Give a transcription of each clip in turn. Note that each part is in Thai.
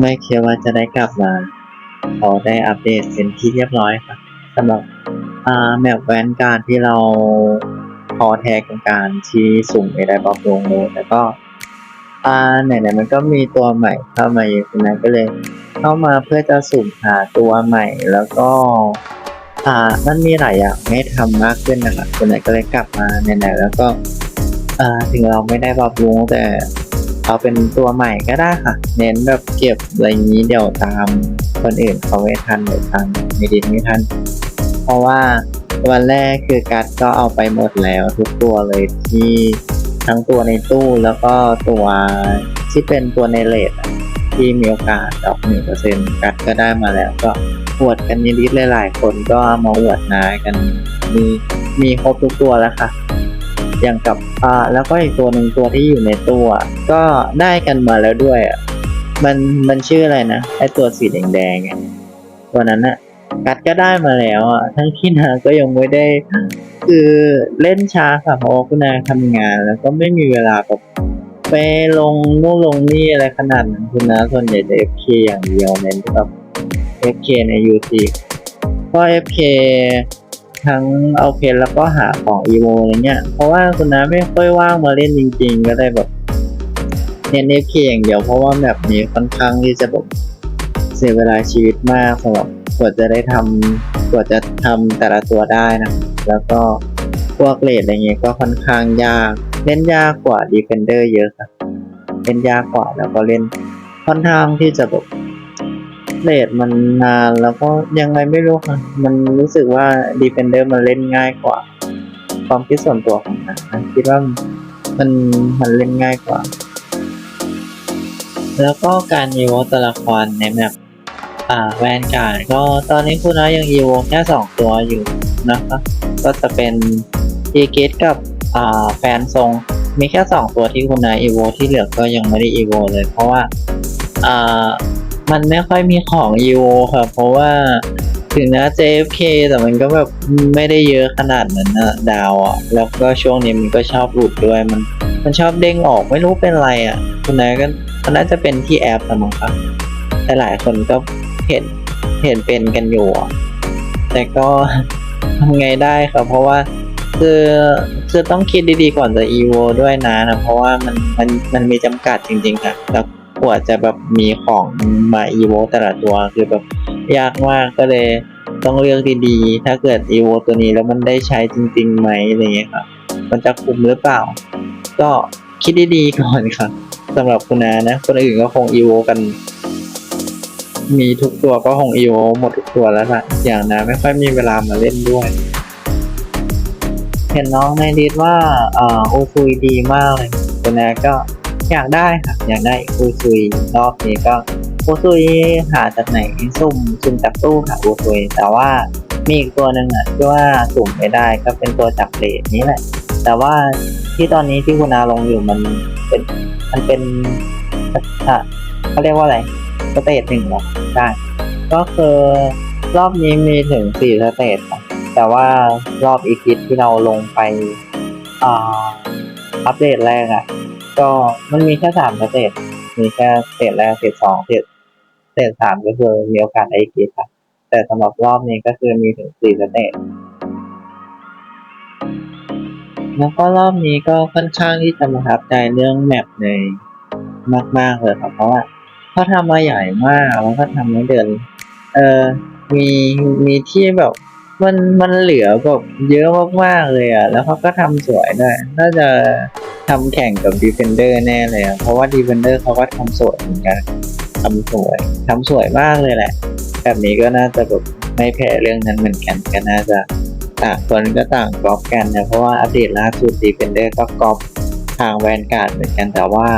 ไม่คิดว่าจะได้กลับมาขอได้อัปเดตเป็นที่เรียบร้อยครับสำหรับอาแมปแวนการดที่เราพอแทกงการที่สุ่มไม่ได้บอกลงเลยแล้วก็อ่าไหนๆมันก็มีตัวใหม่เข้ามาอยู่นะก็เลย เข้ามาเพื่อจะสุ่มหาตัวใหม่แล้วก็อ่ามันมีหลายอย่างให้ทำมากขึ้นนะครับคนไหนก็เลยกลับมาไหนๆแล้วก็อ่าถึงเราไม่ได้ปรับปรุงแต่ เอาเป็นตัวใหม่ก็ได้ค่ะ เน้นแบบเก็บอะไรอย่างนี้เดี๋ยวตามคนอื่นเขาไม่ทันเดี๋ยวทางไม่ดีไม่ทัน เพราะว่าวันแรกคือกัดก็เอาไปหมดแล้วทุกตัวเลยที่ทั้งตัวในตู้แล้วก็ตัวที่เป็นตัวในเลทที่มีโอกาสดอกหนึ่งเปอร์เซ็นต์กัดก็ได้มาแล้วก็อวดกันยินดีหลายๆคนก็มาอวดนายกันมีมีครบทุกตัวแล้วค่ะ อย่างกับอ่าแล้วก็อีกตัวหนึ่งตัวที่อยู่ในตู้อะก็ได้กันมาแล้วด้วยอะมันมันชื่ออะไรนะไอตัวสีแดงๆอะตัวนั้นอะกัดก็ได้มาแล้วอะทั้งที่นาก็ยังไม่ได้ คือเล่นช้าค่ะเพราะว่าคุณนาทำงาน แล้วก็ไม่มีเวลาแบบไปลงนู่นลงนี่อะไรขนาดนั้นคุณนาส่วนใหญ่จะ FK อย่างเดียวเน้นแบบ FK ใน UT ก็ FK ทั้งเอาเพนแล้วก็หาของ EVO อะไรเงี้ย เพราะว่าคุณน้าไม่ค่อยว่างมาเล่นจริง ๆ ก็เลยแบบเน้น FK อย่างเดียวเพราะว่าแบบนี้ค่อนข้างที่จะแบบเสียเวลาชีวิตมากสำหรับกว่าจะได้ทำกว่าจะทำแต่ละตัวได้นะ แล้วก็พวกเลดอะไรเงี้ยก็ค่อนข้างยาก เล่นยากกว่า Defender เยอะครับเล่นยากกว่าแล้วก็เล่นค่อนข้างที่จะแบบ เลดมันนานแล้วก็ยังไงไม่รู้ค่ะ มันรู้สึกว่า Defender มันเล่นง่ายกว่า ความคิดส่วนตัวของนะคิดว่ามันมันเล่นง่ายกว่า แล้วก็การอีโวตัวละครในแมปอ่าแวนการ์ดก็ตอนนี้คุณน้อยยังอีโวแค่สองตัวอยู่นะครับก็จะเป็นอีเกตกับอ่าแฟนทรงมีแค่สองตัวที่คุณนายอีโวที่เหลือก็ยังไม่ได้อีโวเลยเพราะว่าอ่า มันไม่ค่อยมีของอีโวครับเพราะว่าถึงนะ JFK แต่มันก็แบบไม่ได้เยอะขนาดนั้นอะดาวอะแล้วก็ช่วงนี้มันก็ชอบหลุดด้วยมัน มันชอบเด้งออกไม่รู้เป็นไรอะคุณนายก็มันน่าจะเป็นที่แอปนะมั้งครับแต่หลายคนก็เห็นเห็นเป็นกันอยู่ แต่ก็ทำไงได้ครับ เพราะว่าคือคือต้องคิดดีๆก่อนจะ EVO ด้วยนะนะเพราะว่ามันมันมันมีจำกัดจริงๆครับแล้ว กว่าจะแบบมีของมา EVO แต่ละตัวคือแบบยากมากก็เลยต้องเลือกดีๆ ถ้าเกิด EVO ตัวนี้แล้วมันได้ใช้จริงๆไหมอะไรเงี้ยครับ มันจะคุ้มหรือเปล่า ก็คิดดีๆก่อนครับสำหรับคุณนานะ คนอื่นก็คง EVO กัน มีทุกตัวก็คง EVO หมดทุกตัวแล้วละอย่างนาไม่ค่อยมีเวลามาเล่นด้วย เห็นน้องในดิสว่าอ่ออูซุยดีมากเลยคุณนาก็ อยากได้ค่ะอยากได้อูซุยรอบนี้ก็อูซุยหาจากไหนสุ่มสุ่มจากตู้ค่ะอูซุยแต่ว่ามีอีกตัวหนึ่งอะที่ว่าสุ่มไม่ได้ก็เป็นตัวจากเลดนี้แหละ แต่ว่าที่ตอนนี้ที่คุณนาลงอยู่มันเป็นมันเป็นอะเขาเรียกว่าอะไรสเตจหนึ่งเหรอได้ก็คือรอบนี้มีถึงสี่สเตจครับแต่ว่ารอบอีกิทที่เราลงไปอ่าอัปเดตแรกอะ่ะ ก็มันมีแค่สามสเตจมีแค่สเตจแรกสเตจสองสเตจสเตจสามก็คือมีโอกาสได้อีกครับแต่สำหรับรอบนี้ก็คือมีถึงสี่สเตจแล้วก็รอบนี้ก็ค่อนข้างที่จะประทับใจเรื่องแมปเลยมาก ๆ เลยครับเพราะว่าเขาทำมาใหญ่มากแล้วก็ทำให้เดิน เออมีมีที่แบบมันมันเหลือแบบเยอะมากๆเลยอะ แล้วเขาก็ทำสวยด้วยน่าจะ ทำแข่งกับ Defender แน่เลยอะเพราะว่า Defender เขาก็ทำสวยเหมือนกันทำสวยทำสวยมากเลยแหละ แบบนี้ก็น่าจะแบบไม่แพ้เรื่องนั้นเหมือนกันก็น่าจะต่างคนก็ต่างกรอบกันนะเพราะว่าอัปเดตล่าสุด Defender ก็กรอบทางแวนการ์ดเหมือนกันแต่ว่า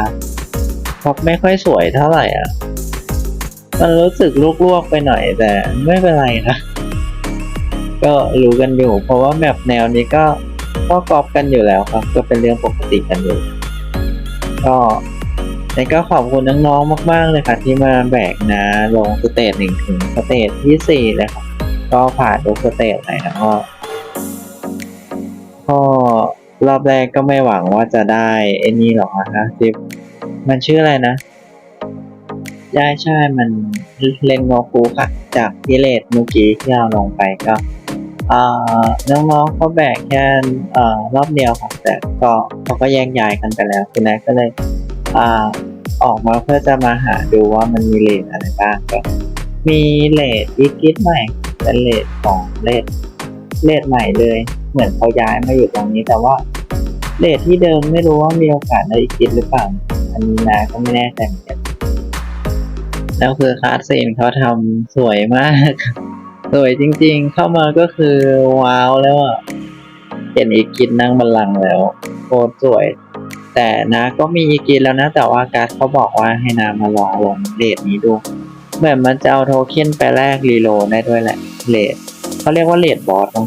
พบไม่ค่อยสวยเท่าไหร่อะมันรู้สึกลวกๆไปหน่อยแต่ไม่เป็นไรนะก็รู้กันอยู่ เพราะว่าแมปแนวนี้ก็ ก็กอบกันอยู่แล้วครับ ก็เป็นเรื่องปกติกันอยู่ ก็ในก็ขอบคุณน้องๆมาก ๆ เลยค่ะ ที่มาแบกนะลงสเตจหนึ่งถึงสเตจที่สี่เลยครับก็ผ่านทุกสเตจเลยนะก็ก็รอบแรกก็ไม่หวังว่าจะได้ไอ้นี่หรอกนะที่มันชื่ออะไรนะใช่ใช่มันเลนโงคูค่ะ จากที่เลทเมื่อกี้ที่เราลงไปก็ น้องๆเขาแบกแค่รอบเดียวค่ะแต่ก็เขาก็แยกย้ายกันไปแล้วคุณนายก็เลยอออกมาเพื่อจะมาหาดูว่ามันมีเลทอะไรบ้างก็มีเลทอีกิทใหม่เป็นเลทของเลทเลทใหม่เลย เหมือนเขาย้ายมาอยู่ตรงนี้แต่ว่าเลทที่เดิมไม่รู้ว่ามีโอกาสได้อีกิทหรือเปล่าอันนี้นาก็ไม่แน่ใจเหมือนกันแล้วคือคาร์ซีนเขาทำสวยมาก สวยจริงๆ เข้ามาก็คือว้าวแล้วอะเห็นอีกินนั่งบัลลังก์แล้วโคตรสวย แต่นะก็มีอีกินแล้วนะ แต่ว่าการ์ดเขาบอกว่าให้นามาลองลงเลทนี้ดูเหมือนมันจะเอาโทเค็นไปแลกรีโลได้ด้วยแหละเลทเขาเรียกว่าเลทบอสมั้ง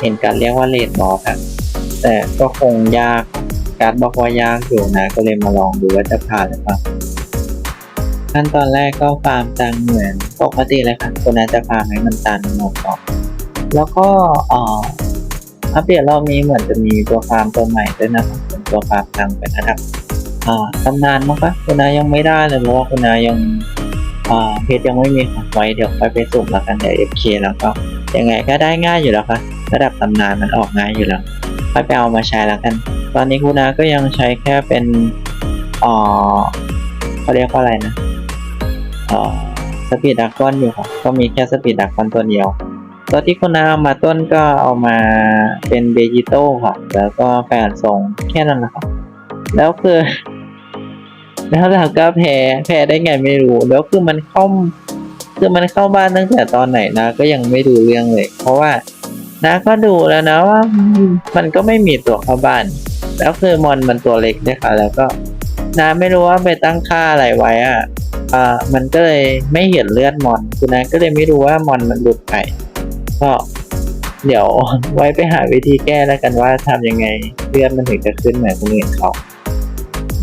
เห็นการเรียกว่าเลทบอสอะแต่ก็คงยากการ์ดบอกว่ายากอยู่นะ ก็เลยมาลองดูว่าจะผ่านหรือเปล่า ขั้นตอนแรกก็ฟาร์มตังเหมือนปกติเลยค่ะคนนั้นจะฟาร์มให้มันตันหมดก่อนแล้วก็ออัปเดตรอบนี้เหมือนจะมีตัวฟาร์มตัวใหม่ด้วยนะครับเป็นตัวฟาร์มตังเป็นระดับอ่าตำนานมั้งคะคุณนายังไม่ได้เลยเพราะว่าคุณนายังอ่าเพจยังไม่มีของไว้เดี๋ยวค่อยไปสุ่มแล้วกันเดี๋ยว FK แล้วก็ยังไงก็ได้ง่ายอยู่แล้วค่ะระดับตำนานมันออกง่ายอยู่แล้วค่อยไปเอามาใช้แล้วกัน ตอนนี้คุณนาก็ยังใช้แค่เป็นอ่อเขาเรียกว่าอะไรนะ อ่อสปีดดักกอนอยู่ครับก็มีแค่สปีดดักกอนตัวเดียว ตัวที่คุณนาเอามาต้นก็เอามาเป็นเบจิโต้ครับแล้วก็แฝดทรงแค่นั้นแหละครับ แล้วคือ แล้วเราก็แพ้แพ้ได้ไงไม่รู้ แล้วคือมันเข้าคือมันเข้าบ้านตั้งแต่ตอนไหนนะ ก็ยังไม่ดูเรื่องเลย เพราะว่านะก็ดูแล้วนะว่ามันก็ไม่มีตัวเข้าบ้าน แล้วคือมอนมันตัวเล็กด้วยค่ะแล้วก็นาไม่รู้ว่าไปตั้งค่าอะไรไว้อะ อ่ามันก็เลยไม่เห็นเลือดมอนคุณนาก็เลยไม่รู้ว่ามอนมันหลุดไป ก็เดี๋ยวไว้ไปหาวิธีแก้แล้วกันว่าทำยังไงเลือดมันถึงจะขึ้นเหมือนคนอื่นเขา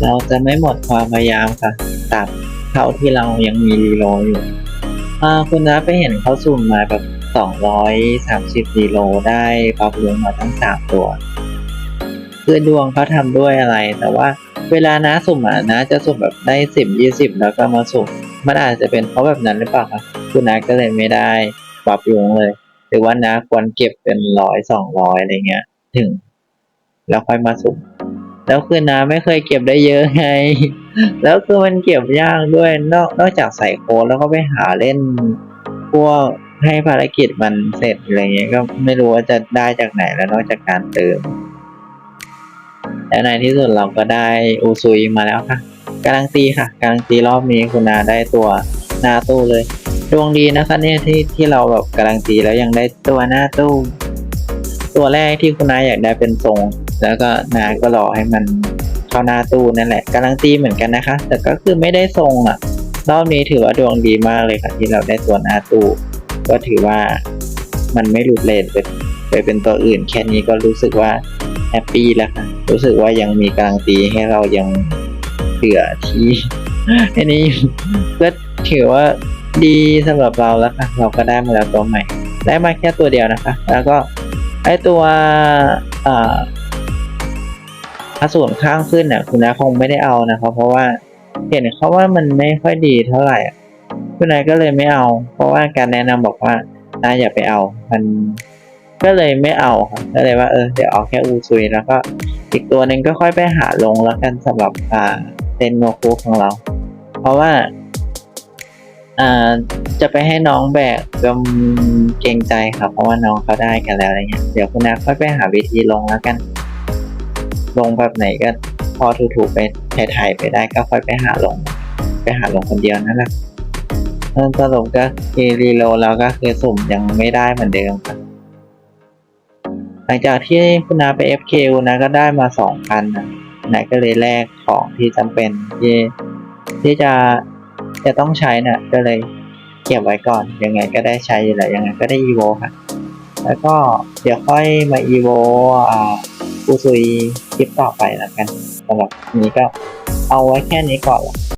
เราจะไม่หมดความพยายามค่ะตัดเท่าที่เรายังมีรีโลอยู่อ่าคุณนะไปเห็นเขาสุ่มมาแบบสองร้อยสามสิบรีโลได้ปรับลงมาทั้งสามตัว คือดวงเขาทำด้วยอะไรแต่ว่า เวลานะสุ่มอะนะจะสุ่มแบบได้สิบยี่สิบแล้วก็มาสุ่มมันอาจจะเป็นเพราะแบบนั้นหรือเปล่าคะคุณนะก็เลยไม่ได้ปรับลงเลย หรือว่านะควรเก็บเป็นร้อยสองร้อยอะไรเงี้ย ถึง แล้วค่อยมาสุ่มแล้วคือน้าไม่เคยเก็บได้เยอะไง แล้วคือมันเก็บยากด้วยนอกนอกจากใส่โค้ดแล้วก็ไปหาเล่นพวกให้ภารกิจมันเสร็จอะไรเงี้ยก็ไม่รู้ว่าจะได้จากไหนแล้วนอกจากการเติม แล้วในที่สุดเราก็ได้อูซุยมาแล้วค่ะการังตีค่ะ การังตีรอบนี้คุณนาได้ตัวหน้าตู้เลย ดวงดีนะคะเนี่ยที่ที่เราแบบการังตีแล้วยังได้ตัวหน้าตู้ ตัวแรกที่คุณนาอยากได้เป็นทรง แล้วก็นาก็รอให้มันเข้าหน้าตู้นั่นแหละการังตีเหมือนกันนะคะ แต่ก็คือไม่ได้ทรงอะ รอบนี้ถือว่าดวงดีมากเลยค่ะ ที่เราได้ตัวหน้าตู้ ก็ถือว่ามันไม่หลุดเลนไปไปเป็นตัวอื่น แค่นี้ก็รู้สึกว่า แฮปปี้แล้วค่ะ รู้สึกว่ายังมีการังตีให้เรายังเหลือที่อันนี้ก็ถือว่าดีสำหรับเราแล้วค่ะ เราก็ได้มาแล้วตัวใหม่ ได้มาแค่ตัวเดียวนะคะ แล้วก็ไอตัวอ่าอสูรข้างขึ้นเนี่ยคุณนายคงไม่ได้เอานะครับ เพราะว่าเห็นเขาว่ามันไม่ค่อยดีเท่าไหร่คุณนายก็เลยไม่เอา เพราะว่าการแนะนำบอกว่านายอย่าไปเอา มัน ก็เลยไม่เอาครับก็เลยว่าเออเดี๋ยวเอาแค่อูซุยแล้วก็อีกตัวหนึ่งก็ค่อยไปหาลงแล้วกันสำหรับอ่าเซนโนคุของเรา เพราะว่าอ่าจะไปให้น้องแบกก็เกรงใจครับเพราะว่าน้องเขาได้กันแล้วอะไรเงี้ยเดี๋ยวคุณนาค่อยไปหาวิธีลงแล้วกัน ลงแบบไหนก็พอถูกๆไปถ่ายๆไปได้ก็ค่อยไปหาลง ไปหาลงคนเดียวนั่นแหละเออสรุปก็คือรีโลแล้วก็คือสุ่มยังไม่ได้เหมือนเดิมครับ หลังจากที่คุณนาไป FK คุณนาก็ได้มาสองพันนะนาก็เลยแลกของที่จำเป็นที่ที่จะจะต้องใช้น่ะก็เลยเก็บไว้ก่อน ยังไงก็ได้ใช้อยู่แหละยังไงก็ได้อีโวค่ะ แล้วก็เดี๋ยวค่อยมาอีโวอ่าอูซุยคลิปต่อไปแล้วกันสำหรับนี้ก็เอาไว้แค่นี้ก่อนละ